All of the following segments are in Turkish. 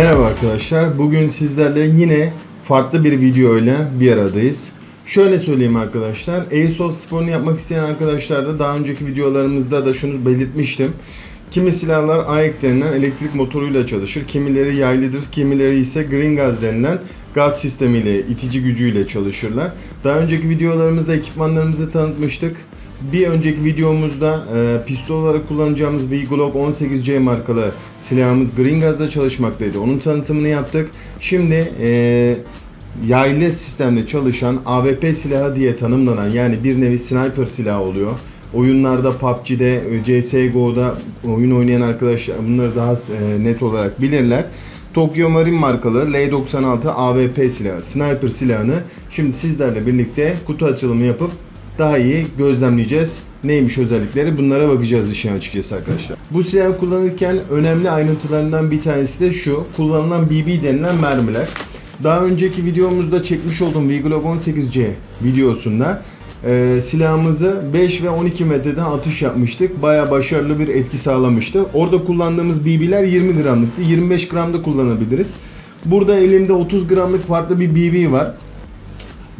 Merhaba arkadaşlar. Bugün sizlerle yine farklı bir video ile bir aradayız. Şöyle söyleyeyim arkadaşlar. Airsoft sporunu yapmak isteyen arkadaşlar da daha önceki videolarımızda da şunu belirtmiştim. Kimi silahlar AEK denilen elektrik motoruyla çalışır. Kimileri yaylıdır. Kimileri ise green gaz denilen gaz sistemiyle, itici gücüyle çalışırlar. Daha önceki videolarımızda ekipmanlarımızı tanıtmıştık. Bir önceki videomuzda e, pistol olarak kullanacağımız bir Glock 18C markalı silahımız Green Gaz'da çalışmaktaydı. Onun tanıtımını yaptık. Şimdi e, yaylı sistemle çalışan AWP silahı diye tanımlanan yani bir nevi sniper silahı oluyor. Oyunlarda PUBG'de, e, CSGO'da oyun oynayan arkadaşlar bunları daha e, net olarak bilirler. Tokyo Marine markalı L96 AWP silahı, sniper silahını şimdi sizlerle birlikte kutu açılımı yapıp daha iyi gözlemleyeceğiz. Neymiş özellikleri bunlara bakacağız işin açıkçası arkadaşlar. Bu silahı kullanırken önemli ayrıntılarından bir tanesi de şu. Kullanılan BB denilen mermiler. Daha önceki videomuzda çekmiş olduğum V-Glock 18C videosunda e, silahımızı 5 ve 12 metreden atış yapmıştık. Baya başarılı bir etki sağlamıştı. Orada kullandığımız BB'ler 20 gramlıktı. 25 gramda kullanabiliriz. Burada elimde 30 gramlık farklı bir BB var.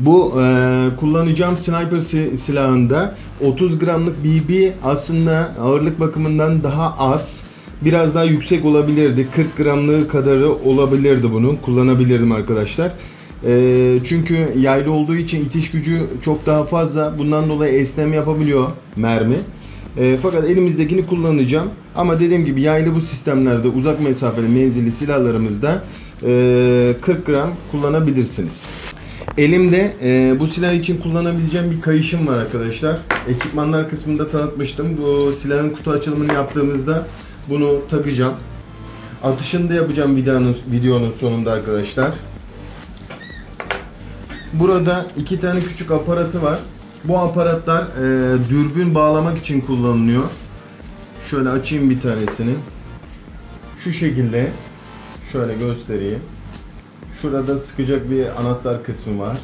Bu e, kullanacağım sniper si- silahında 30 gramlık BB aslında ağırlık bakımından daha az. Biraz daha yüksek olabilirdi. 40 gramlığı kadarı olabilirdi bunun. Kullanabilirdim arkadaşlar. E, çünkü yaylı olduğu için itiş gücü çok daha fazla. Bundan dolayı esneme yapabiliyor mermi. E, fakat elimizdekini kullanacağım. Ama dediğim gibi yaylı bu sistemlerde uzak mesafeli menzilli silahlarımızda e, 40 gram kullanabilirsiniz. Elimde e, bu silah için kullanabileceğim bir kayışım var arkadaşlar. Ekipmanlar kısmında tanıtmıştım. Bu silahın kutu açılımını yaptığımızda bunu takacağım. Atışını da yapacağım videonun, videonun sonunda arkadaşlar. Burada iki tane küçük aparatı var. Bu aparatlar e, dürbün bağlamak için kullanılıyor. Şöyle açayım bir tanesini. Şu şekilde. Şöyle göstereyim. Şurada sıkacak bir anahtar kısmı var.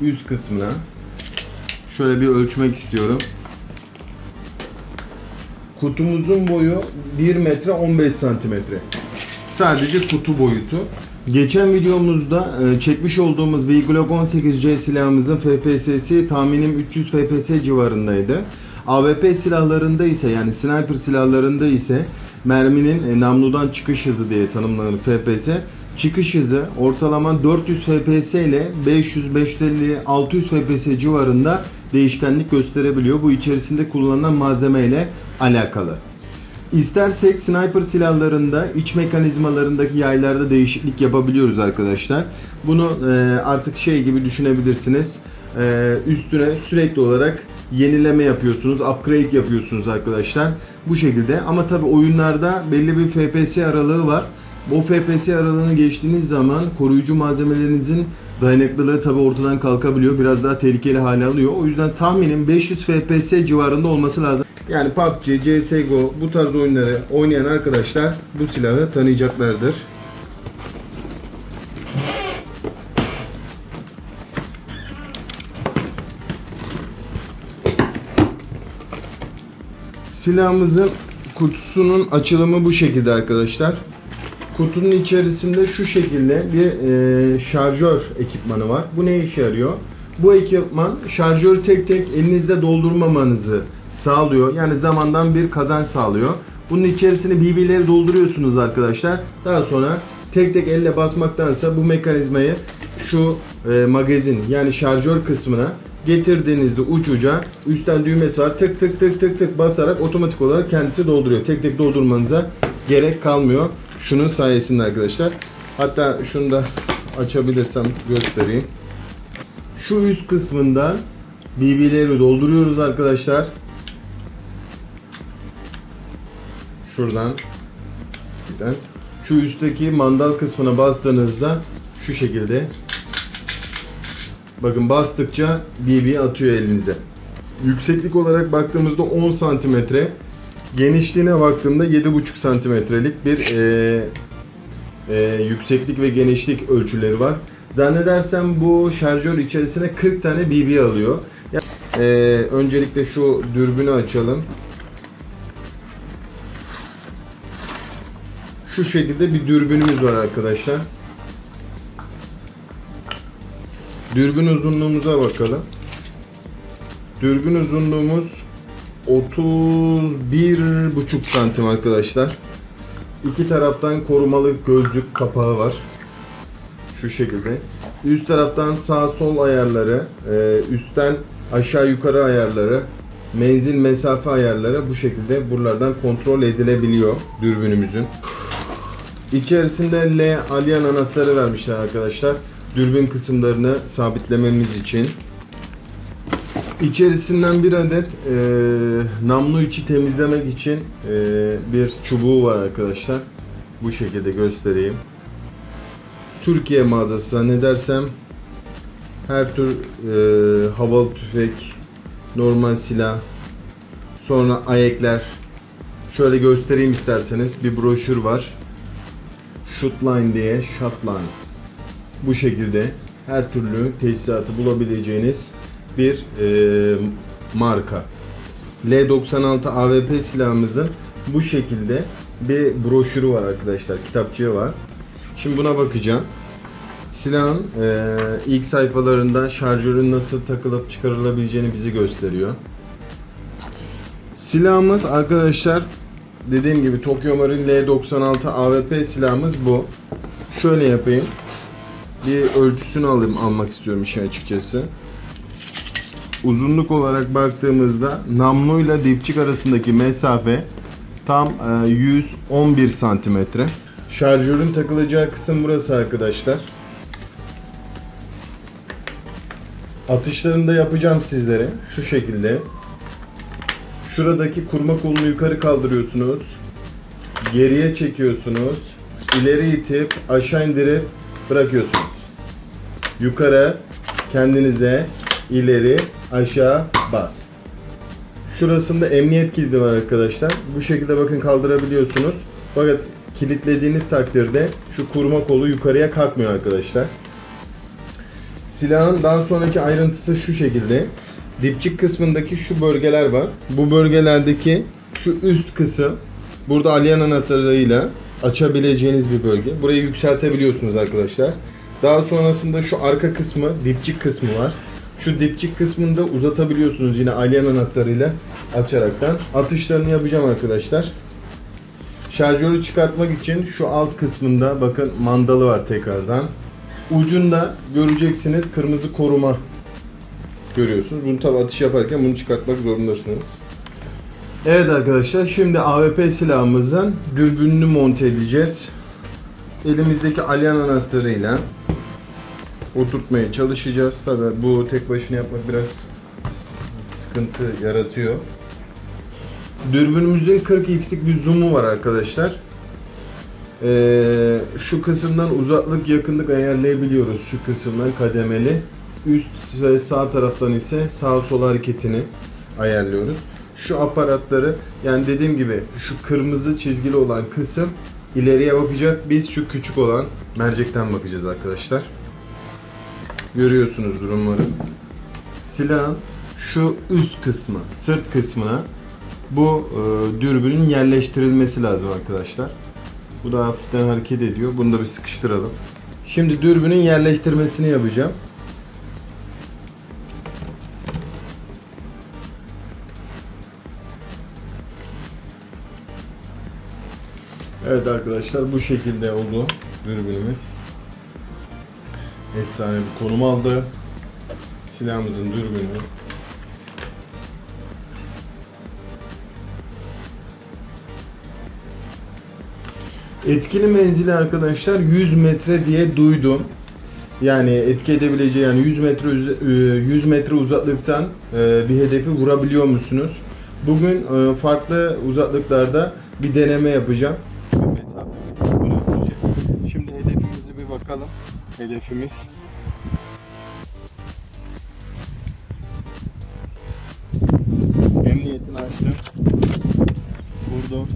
Üst kısmına. Şöyle bir ölçmek istiyorum. Kutumuzun boyu 1 metre 15 santimetre. Sadece kutu boyutu. Geçen videomuzda e, çekmiş olduğumuz V-Glock 18C silahımızın FPS'si tahminim 300 FPS civarındaydı. AWP silahlarında ise yani sniper silahlarında ise merminin e, namludan çıkış hızı diye tanımlanır FPS. Çıkış hızı ortalama 400 FPS ile 500, 550, 600 FPS civarında değişkenlik gösterebiliyor. Bu içerisinde kullanılan malzeme ile alakalı. İstersek sniper silahlarında iç mekanizmalarındaki yaylarda değişiklik yapabiliyoruz arkadaşlar. Bunu e, artık şey gibi düşünebilirsiniz. E, üstüne sürekli olarak yenileme yapıyorsunuz, upgrade yapıyorsunuz arkadaşlar. Bu şekilde ama tabi oyunlarda belli bir FPS aralığı var. O FPS aralığını geçtiğiniz zaman koruyucu malzemelerinizin dayanıklılığı tabi ortadan kalkabiliyor. Biraz daha tehlikeli hale alıyor. O yüzden tahminim 500 FPS civarında olması lazım. Yani PUBG, CSGO bu tarz oyunları oynayan arkadaşlar bu silahı tanıyacaklardır. Silahımızın kutusunun açılımı bu şekilde arkadaşlar. Kutunun içerisinde şu şekilde bir e, şarjör ekipmanı var. Bu ne işe yarıyor? Bu ekipman şarjörü tek tek elinizde doldurmamanızı sağlıyor. Yani zamandan bir kazanç sağlıyor. Bunun içerisine BB'leri dolduruyorsunuz arkadaşlar. Daha sonra tek tek elle basmaktansa bu mekanizmayı şu e, magazin yani şarjör kısmına getirdiğinizde uç uca üstten düğmesi var. Tık tık tık tık tık basarak otomatik olarak kendisi dolduruyor. Tek tek doldurmanıza gerek kalmıyor. Şunun sayesinde arkadaşlar. Hatta şunu da açabilirsem göstereyim. Şu üst kısmından BB'leri dolduruyoruz arkadaşlar. Şuradan. Şuradan. Şu üstteki mandal kısmına bastığınızda şu şekilde Bakın bastıkça BB atıyor elinize. Yükseklik olarak baktığımızda 10 santimetre. Genişliğine baktığımda 7,5 santimetrelik bir e, e, yükseklik ve genişlik ölçüleri var. Zannedersem bu şarjör içerisine 40 tane BB alıyor. Ya- E, öncelikle şu dürbünü açalım. şu şekilde bir dürbünümüz var arkadaşlar. Dürbün uzunluğumuza bakalım. Dürbün uzunluğumuz 31,5 santim arkadaşlar. İki taraftan korumalı gözlük kapağı var. Şu şekilde. Üst taraftan sağ sol ayarları, e, üstten aşağı yukarı ayarları, menzil mesafe ayarları bu şekilde buralardan kontrol edilebiliyor dürbünümüzün. İçerisinde L alyan anahtarı vermişler arkadaşlar. Dürbün kısımlarını sabitlememiz için. İçerisinden bir adet e, namlu içi temizlemek için e, bir çubuğu var arkadaşlar. Bu şekilde göstereyim. Türkiye mağazası zannedersem her tür e, havalı tüfek, normal silah, sonra ayekler. Şöyle göstereyim isterseniz bir broşür var. Shootline diye, Shotline. Bu şekilde her türlü tesisatı bulabileceğiniz bir e, marka. L96 AWP silahımızın bu şekilde bir broşürü var arkadaşlar. Kitapçığı var. Şimdi buna bakacağım. Silahın e, ilk sayfalarında şarjörün nasıl takılıp çıkarılabileceğini bizi gösteriyor. Silahımız arkadaşlar dediğim gibi Tokyo Marine L96 AWP silahımız bu. Şöyle yapayım. Bir ölçüsünü alayım almak istiyorum işin açıkçası. Uzunluk olarak baktığımızda namluyla dipçik arasındaki mesafe tam e, 111 santimetre. Şarjörün takılacağı kısım burası arkadaşlar. Atışlarını da yapacağım sizlere. Şu şekilde. Şuradaki kurma kolunu yukarı kaldırıyorsunuz. Geriye çekiyorsunuz. ileri itip aşağı indirip bırakıyorsunuz. Yukarı kendinize ileri aşağı bas. Şurasında emniyet kilidi var arkadaşlar. Bu şekilde bakın kaldırabiliyorsunuz. Fakat kilitlediğiniz takdirde şu kurma kolu yukarıya kalkmıyor arkadaşlar. Silahın daha sonraki ayrıntısı şu şekilde. Dipçik kısmındaki şu bölgeler var. Bu bölgelerdeki şu üst kısım burada alyan anahtarıyla açabileceğiniz bir bölge. Burayı yükseltebiliyorsunuz arkadaşlar. Daha sonrasında şu arka kısmı, dipçik kısmı var. Şu dipçik kısmını da uzatabiliyorsunuz yine alyan anahtarıyla açaraktan. Atışlarını yapacağım arkadaşlar. Şarjörü çıkartmak için şu alt kısmında bakın mandalı var tekrardan. Ucunda göreceksiniz kırmızı koruma görüyorsunuz. Bunu tabi atış yaparken bunu çıkartmak zorundasınız. Evet arkadaşlar şimdi AWP silahımızın dürbününü monte edeceğiz. Elimizdeki alyan anahtarıyla oturtmaya çalışacağız. Tabi bu tek başına yapmak biraz sıkıntı yaratıyor. Dürbünümüzün 40x'lik bir zoom'u var arkadaşlar. Ee, şu kısımdan uzaklık yakınlık ayarlayabiliyoruz şu kısımdan kademeli. Üst ve sağ taraftan ise sağ sol hareketini ayarlıyoruz. Şu aparatları yani dediğim gibi şu kırmızı çizgili olan kısım ileriye bakacak. Biz şu küçük olan mercekten bakacağız arkadaşlar. Görüyorsunuz durumları. Silahın şu üst kısmı, sırt kısmına bu e, dürbünün yerleştirilmesi lazım arkadaşlar. Bu da hafiften hareket ediyor. Bunu da bir sıkıştıralım. Şimdi dürbünün yerleştirmesini yapacağım. Evet arkadaşlar bu şekilde oldu dürbünümüz. Efsane bir konum aldı. Silahımızın dürbünü. Etkili menzili arkadaşlar 100 metre diye duydum. Yani etki edebileceği yani 100 metre üze- e, 100 metre uzaklıktan e, bir hedefi vurabiliyor musunuz? Bugün e, farklı uzaklıklarda bir deneme yapacağım. Hedefimiz Emniyetini açtım. Vurdum.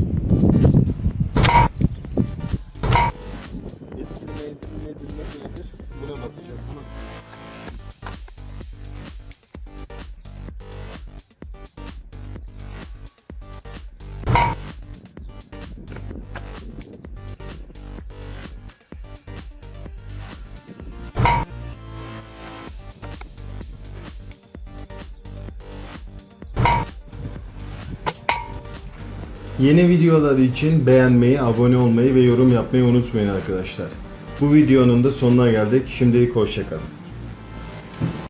Yeni videolar için beğenmeyi, abone olmayı ve yorum yapmayı unutmayın arkadaşlar. Bu videonun da sonuna geldik. Şimdilik hoşçakalın.